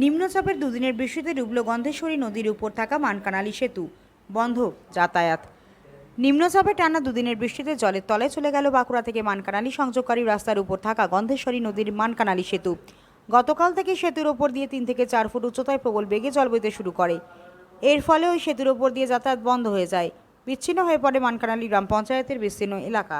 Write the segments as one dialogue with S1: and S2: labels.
S1: নিম্নচাপের দুদিনের বৃষ্টিতে ডুবল গন্ধেশ্বরী নদীর উপর থাকা মানকানালি সেতু বন্ধ যাতায়াত। নিম্নচাপে টানা দুদিনের বৃষ্টিতে জলের তলায় চলে গেল বাঁকুড়া থেকে মানকানালি সংযোগকারী রাস্তার উপর থাকা গন্ধেশ্বরী নদীর মানকানালি সেতু। গতকাল থেকে সেতুর ওপর দিয়ে তিন থেকে চার ফুট উচ্চতায় প্রবল বেগে জল বইতে শুরু করে। এর ফলে ওই সেতুর ওপর দিয়ে যাতায়াত বন্ধ হয়ে যায়। বিচ্ছিন্ন হয়ে পড়ে মানকানালি গ্রাম পঞ্চায়েতের বিস্তীর্ণ এলাকা।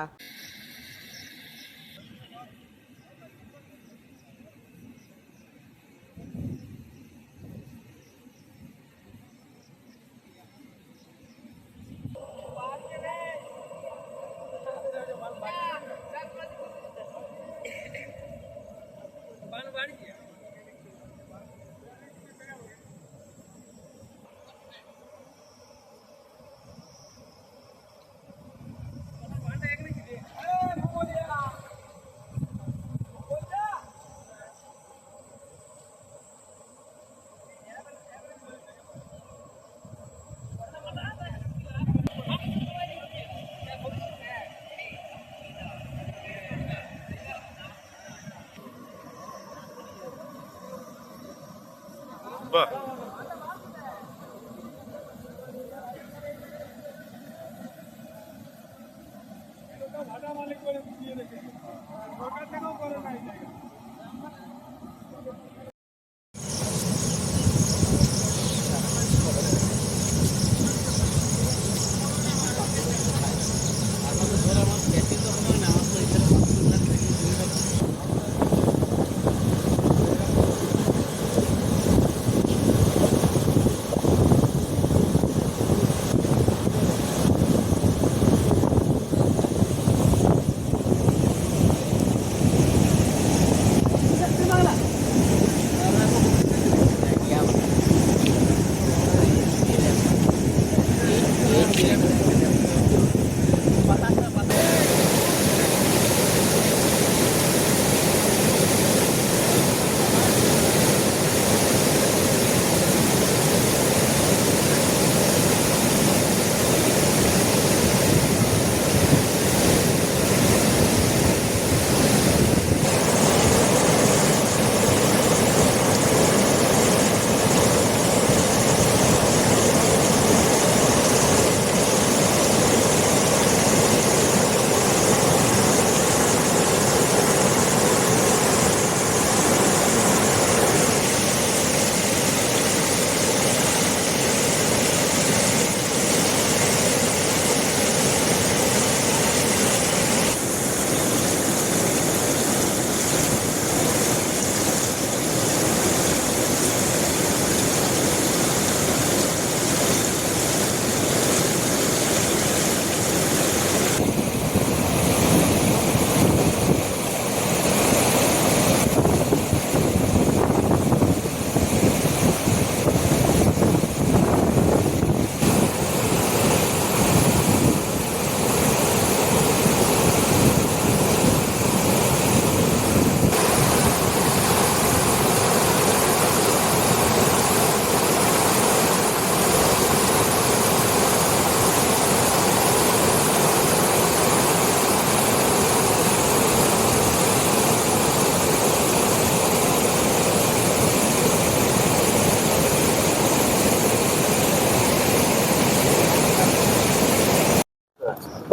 S2: বাহ।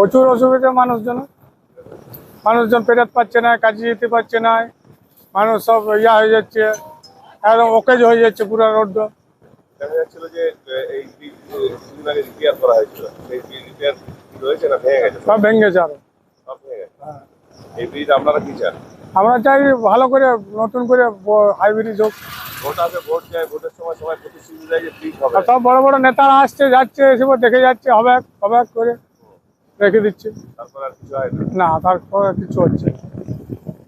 S3: প্রচুর অসুবিধা মানুষজন। মানুষজন পেরাত পাচ্ছে না কাজে যেতে পারছে না। মানুষ সব ইয়া হয়ে যাচ্ছে একদম ওকেজ হয়ে যাচ্ছে পুরো রোড।
S2: দেখা যাচ্ছিল যে এই কিছুদিন আগে রিপেয়ার করা হয়েছিল সেই রিপেয়ার রয়েছে না ভেঙে গেছে?
S3: সব ভেঙে গেছে আরও।
S2: সব ভেঙে গেছে। এই ব্রিজ আপনারা কি চান?
S3: আমরা চাই ভালো করে নতুন করে হাইব্রিড হোক।
S2: ভোট আসে ভোট যায় ভোটের সময় সবাই প্রতিশ্রুতি দেয় যে ব্রিজ হবে।
S3: সব বড় বড় নেতারা আসছে যাচ্ছে এসে দেখে যাচ্ছে হবে হবে করে। রেখে দিচ্ছে।
S2: তারপর আর কিছু না?
S3: তারপরে কিছু হচ্ছে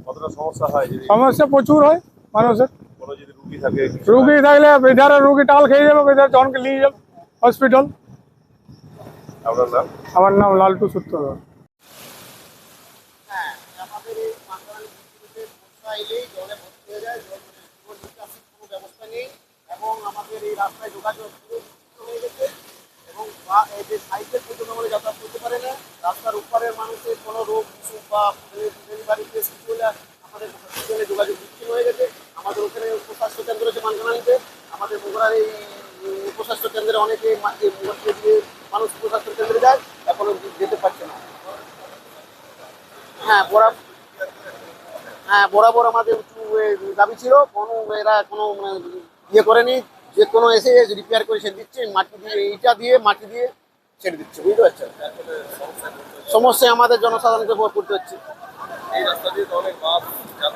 S2: কতটা সমস্যা হয়
S3: সমস্যা প্রচুর হয় মানুষের।
S2: রুগী
S3: থাকলে বেধারে রুগী টাল খেয়ে যাবে বেধারে জনকে নিয়ে যাবে হসপিটাল আমার নাম লালটু সূত্র
S4: হয়ে এবং আমাদের এই রাস্তায় যোগাযোগ হয়ে গেছে এবং বা- এই যে সাইকেল পর্যন্ত আমরা যাতায়াত করতে পারে না উপরের মানুষের কোনো রোগ অসুখ বা ডেলিভারি কেস কিছু হলে আমাদের হসপিটালে যোগাযোগ বিচ্ছিন্ন হয়ে গেছে। আমাদের ওখানে প্রশাসন করেছে মানকান নিতে আমাদের বগুড়ার এই উপস্বাস্থ্য কেন্দ্রে অনেকে মা- এই মুখে দিয়ে মানুষ উপস্বাস্থ্য কেন্দ্রে যায় এখনও যেতে পারছে না। হ্যাঁ বরা হ্যাঁ বরাবর আমাদের উঁচু দাবি ছিল কোনো এরা কোনো মানে, ইয়ে করেনি যে কোনো এসে রিপেয়ার করে ছেড়ে দিচ্ছে মাটি দিয়ে ইটা দিয়ে মাটি দিয়ে ছেড়ে দিচ্ছে বুঝতে পারছেন? সমস্যায় আমাদের জনসাধারণকে করতে হচ্ছে।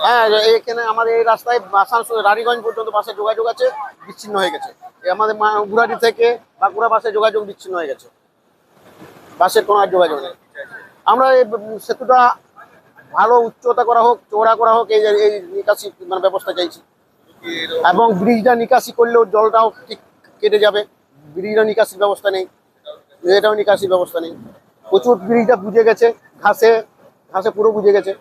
S4: হ্যাঁ এখানে আমাদের এই রাস্তায় আসানসোল, রানীগঞ্জ পর্যন্ত বাসে যোগাযোগ আছে, বিচ্ছিন্ন হয়ে গেছে। আমাদের গুড়াটি থেকে বাঁকুড়া বাসে যোগাযোগ বিচ্ছিন্ন হয়ে গেছে। বাসের কোনো আর যোগাযোগ নেই। আমরা এই সেতুটা ভালো উচ্চতা করা হোক, চওড়া করা হোক, এই এই নিকাশি মানে ব্যবস্থা চাইছি। এবং ব্রিজটা নিকাশি করলেও জলটাও ঠিক কেটে যাবে। ব্রিজটা নিকাশির ব্যবস্থা নেই, এটাও নিকাশির ব্যবস্থা নেই। প্রচুর ব্রিজটা বুঝে গেছে ঘাসে ঘাসে পুরো বুঝে গেছে।